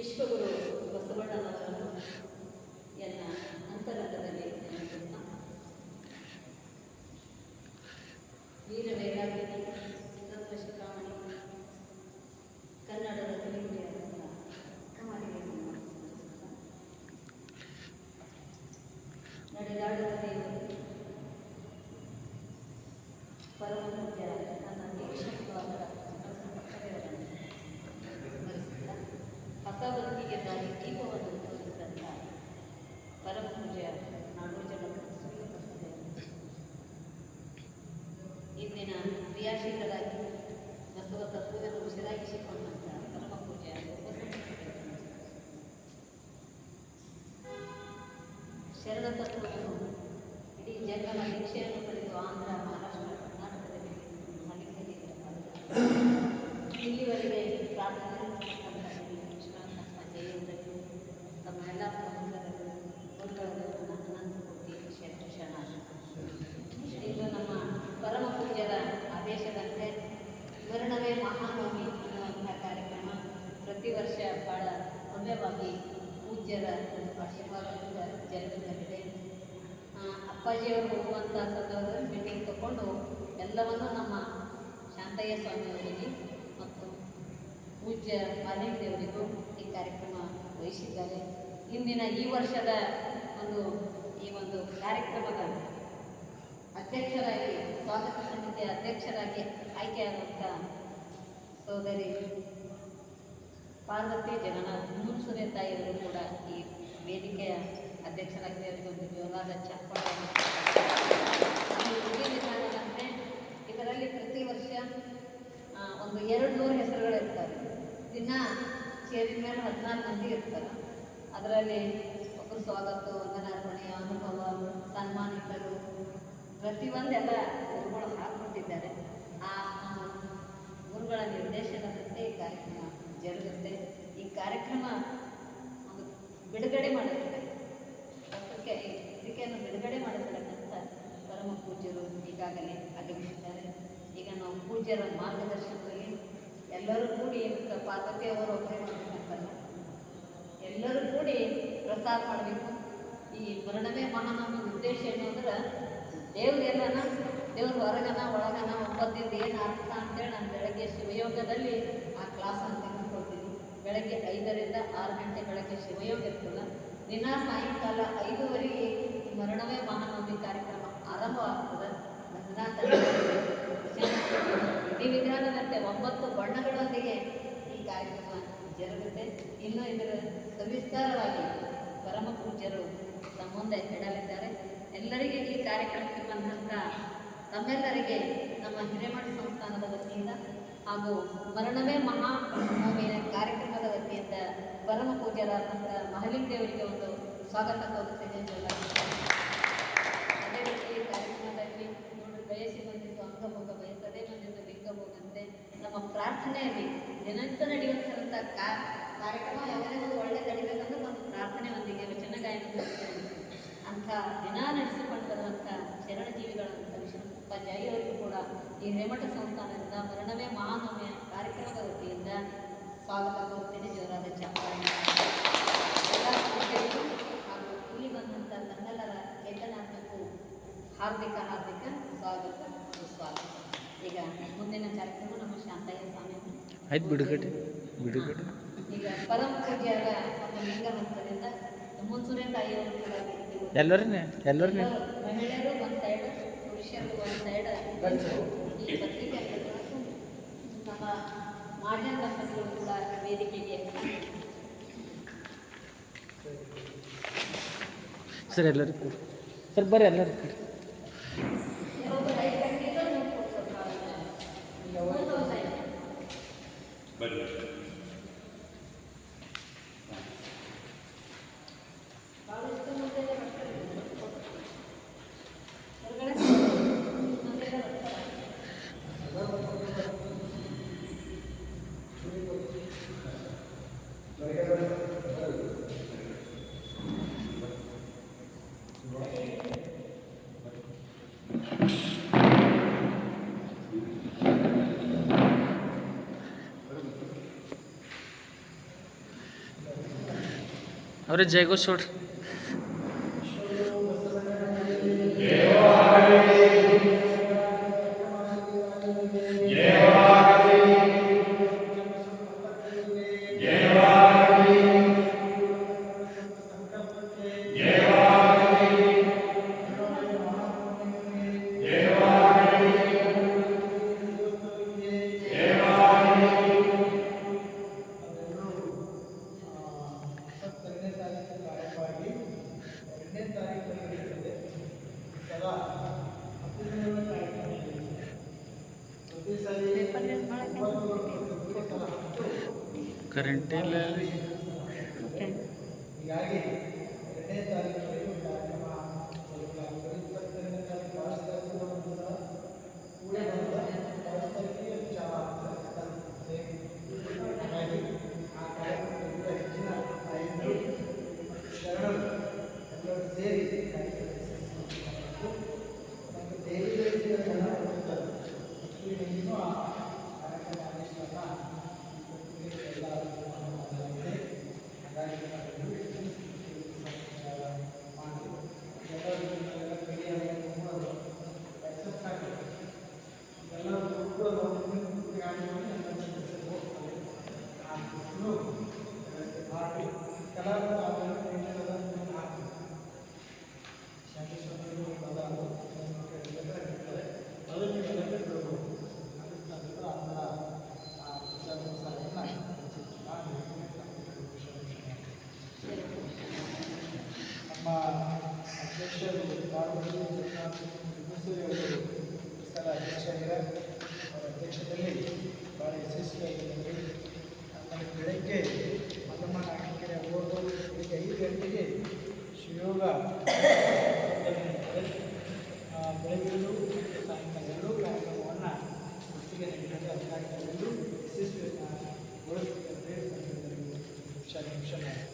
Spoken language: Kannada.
ವಿಶ್ವಗುರು ಬಸವಣ್ಣನವರನ್ನು ಎನ್ನ ಅಂತರಂಗದಲ್ಲಿ ನೆನೆಸುತ್ತಾ. ವೀರ ಸುಧರ್ಮ ಶಿಖಾಮಣಿ ಕನ್ನಡದ ತಿಳಿಗುಡಿಯಾದಂಥ ಕಮಲಿಗೆ ಪರಮ ನನ್ನ ದೀಕ್ಷಕವಾದ ಹೊಸ ಬದುಕಿಗೆ ದಾರಿ ದೀಪವನ್ನು ತೋರಿಸಿದಂಥ ಪರಮ ಪೂಜ್ಯ ನಾಡೋಜನ ಇಂದಿನ ಕ್ರಿಯಾಶೀಲರಾಗಿ ಬಸವ ತತ್ವವನ್ನು ಪರಮ ಉಪಸಂಸ್ಕೃತರು. ಶರಣ ತತ್ವವನ್ನು ಇಡೀ ಜನರ ವರ್ಣವೇ ಮಹಾನವಮಿ ಅನ್ನುವಂತಹ ಕಾರ್ಯಕ್ರಮ. ಪ್ರತಿ ವರ್ಷ ಬಹಳ ಭವ್ಯವಾಗಿ ಪೂಜ್ಯರ ಒಂದು ಆಶೀರ್ವಾದದಿಂದ ಜರುಗುತ್ತಲಿದೆ ಅಪ್ಪಾಜಿಯವರು ಹೋಗುವಂಥ ಸಂದರ್ಭದಲ್ಲಿ ಮೀಟಿಂಗ್ ತಗೊಂಡು ಎಲ್ಲವನ್ನು ನಮ್ಮ ಶಾಂತಯ್ಯ ಸ್ವಾಮಿಯವರಿಗೆ ಮತ್ತು ಪೂಜ್ಯ ಮಾಲಿಂಗ್ ದೇವರಿಗೂ ಈ ಕಾರ್ಯಕ್ರಮ ವಹಿಸಿದ್ದಾರೆ. ಇಂದಿನ ಈ ವರ್ಷದ ಒಂದು ಈ ಒಂದು ಕಾರ್ಯಕ್ರಮದ ಅಧ್ಯಕ್ಷರಾಗಿ, ಸ್ವಾಗತ ಸಮಿತಿಯ ಅಧ್ಯಕ್ಷರಾಗಿ ಆಯ್ಕೆಯಾದಂಥ ಸೋದರಿ ಪಾರ್ವತಿ ಜಗನ್ನಾಥ್ ಮುನ್ಸುರೆ ತಾಯಿಯವರು ಕೂಡ ಈ ವೇದಿಕೆಯ ಅಧ್ಯಕ್ಷರಾಗಿ ಅವರಿಗೆ ಒಂದು ಜೋರಾದ ಚಪ್ಪಾಳೆ ವಿಧಾನದಂತೆ ಇದರಲ್ಲಿ ಪ್ರತಿ ವರ್ಷ ಒಂದು ಎರಡು ನೂರು ಹೆಸರುಗಳು ಇರ್ತವೆ ದಿನ ಸೇರಿದ ಮೇಲೆ ಹದಿನಾರು ಮಂದಿ ಇರ್ತಾರೆ. ಅದರಲ್ಲಿ ಒಬ್ಬರು ಸ್ವಾಗತ, ವಂದನಾರ್ಪಣೆ, ಅನುಭವ, ಸನ್ಮಾನಿತರು ಪ್ರತಿಯೊಂದೆಲ್ಲ ಗುರುಗಳು ಹಾಕ್ಕೊಟ್ಟಿದ್ದಾರೆ. ಆ ಗುರುಗಳ ನಿರ್ದೇಶನದಂತೆ ಈ ಕಾರ್ಯಕ್ರಮ ಜರುಗುತ್ತೆ. ಈ ಕಾರ್ಯಕ್ರಮ ಒಂದು ಬಿಡುಗಡೆ ಮಾಡಿಸ್ತಾರೆ ಅದಕ್ಕೆ ಇದಕ್ಕೆಯನ್ನು ಬಿಡುಗಡೆ ಮಾಡಿಸತಕ್ಕಂಥ ಪರಮ ಪೂಜ್ಯರು ಈಗಾಗಲೇ ಆಗಮಿಸಿದ್ದಾರೆ. ಈಗ ನಾವು ಪೂಜ್ಯರ ಮಾರ್ಗದರ್ಶನದಲ್ಲಿ ಎಲ್ಲರೂ ಕೂಡಿ ಪಾರ್ವತಿ ಅವರು ಒಬ್ಬರೇ ಮಾಡಬೇಕಂತಲ್ಲ, ಎಲ್ಲರೂ ಕೂಡಿ ಪ್ರಸಾರ ಮಾಡಬೇಕು. ಈ ಮರಣವೇ ಮಹಾನಾಮ ಉದ್ದೇಶ ಏನು ಅಂದ್ರೆ ದೇವ್ರು ಎಲ್ಲನ ದೇವ್ರ ಹೊರಗನ, ಒಳಗನ, ಒಂಬತ್ತಿಂದ ಏನು ಅರ್ಥ ಅಂತೇಳಿ ನಾನು ಬೆಳಗ್ಗೆ ಶಿವಯೋಗದಲ್ಲಿ ಆ ಕ್ಲಾಸ್ ಅಂತ ತೆಗೆದುಕೊಳ್ತೀನಿ. ಬೆಳಗ್ಗೆ ಐದರಿಂದ ಆರು ಗಂಟೆ ಬೆಳಗ್ಗೆ ಶಿವಯೋಗ ಇರ್ತದೆ ದಿನ ಸಾಯಂಕಾಲ ಐದುವರೆಗೆ ಮರಣವೇ ಮಹಾನವಮಿ ಕಾರ್ಯಕ್ರಮ ಆರಂಭ ಆಗ್ತದೆ. ವಿಧಿ ವಿಧಾನದಂತೆ ಒಂಬತ್ತು ಬಣ್ಣಗಳೊಂದಿಗೆ ಈ ಕಾರ್ಯಕ್ರಮ ಜರುಗುತ್ತೆ. ಇನ್ನು ಇದರ ಸವಿಸ್ತಾರವಾಗಿ ಪರಮ ಪೂಜ್ಯರು ತಮ್ಮ ಮುಂದೆ ಹೇಳಲಿದ್ದಾರೆ ಎಲ್ಲರಿಗೆ ಕಾರ್ಯಕ್ರಮಕ್ಕೆ ಬಂದಂಥ ತಮ್ಮೆಲ್ಲರಿಗೆ ನಮ್ಮ ಹಿರೇಮಠ ಸಂಸ್ಥಾನದ ವತಿಯಿಂದ ಹಾಗೂ ಮರಣವೇ ಮಹಾ ಕಾರ್ಯಕ್ರಮದ ವತಿಯಿಂದ ಪರಮ ಪೂಜ್ಯರಾದಂಥ ಮಹಲಿಂಗ ದೇವರಿಗೆ ಒಂದು ಸ್ವಾಗತ ಕೋರುತ್ತೇನೆ. ಅದೇ ರೀತಿ ಕಾರ್ಯಕ್ರಮದಲ್ಲಿ ನೋಡ್ರಿ ಬಯಸಿ ಬಂದಿದ್ದು ಅಂಗಭೋಗ ಬಯಸದೇ ಬಂದಿದ್ದು ಲಿಂಗಭೋಗಂತೆ ನಮ್ಮ ಪ್ರಾರ್ಥನೆಯಲ್ಲಿ ದಿನಂತ ನಡೆಯುವಂಥ ಕಾರ್ಯಕ್ರಮ ಒಂದು ಒಳ್ಳೆ ನಡಿಬೇಕಂದ್ರೆ ಒಂದು ಪ್ರಾರ್ಥನೆ ಒಂದಿಗೆ ವಚನ ಅಂಥ ದಿನ ನಡೆಸಿಕೊಂಡು ಬರುವಂಥ ಶರಣ ಜೀವಿಗಳಂಥ ವಿಷ್ಣುಪ್ಪ ಜೈ ಅವರಿಗೂ ಕೂಡ ಈ ರೇಮಠ ಸಂಸ್ಥಾನದಿಂದ ಮರಣವೇ ಮಹಾನವಮಿಯ ಕಾರ್ಯಕ್ರಮದ ವತಿಯಿಂದ ಸ್ವಾಗತ ಕೋರುತ್ತೇನೆ ಜೋರಾದ ಚಪ್ಪಾಳೆ ಹಾಗೂ ಇಲ್ಲಿ ಬಂದಂಥ ತನ್ನೆಲ್ಲರ ಚೇತನಾರ್ಥಕ್ಕೂ ಹಾರ್ದಿಕ ಹಾರ್ದಿಕ ಸ್ವಾಗತ ಸುಸ್ವಾಗತ. ಈಗ ಮುಂದಿನ ಕಾರ್ಯಕ್ರಮ ನಮ್ಮ ಶಾಂತಯ್ಯ ಸ್ವಾಮಿ. ಆಯ್ತು ಬಿಡುಗಡೆ ಬಿಡುಗಡೆ. ಈಗ ಪರಮ ಪೂಜ್ಯರ ಒಂದು ಲಿಂಗ ಹಂತದಿಂದ ಮುನ್ಸೂರೆ ತಾಯಿಯವರು ಕೂಡ. ಎಲ್ಲರನ್ನೇ ಎಲ್ಲರನ್ನೇ. ಎಲ್ಲರೂ ಸರ್ ಒಂದು ಸೈಡ್ ಪುರುಷರು और जय को छोड़। டெய்லர் యోగా ಬೆಳಗಿನಲ್ಲೂ ಸಾಯಂಕಾಲದಲ್ಲೂ ಕಾರ್ಯಕ್ರಮವನ್ನು ಒಟ್ಟಿಗೆ ನಡೆಯುತ್ತದೆ ಆ ಕಾರ್ಯಕ್ರಮದಲ್ಲಿ ಯಶಸ್ವಿಗೊಳಿಸುತ್ತದೆ ಶಾಲೆ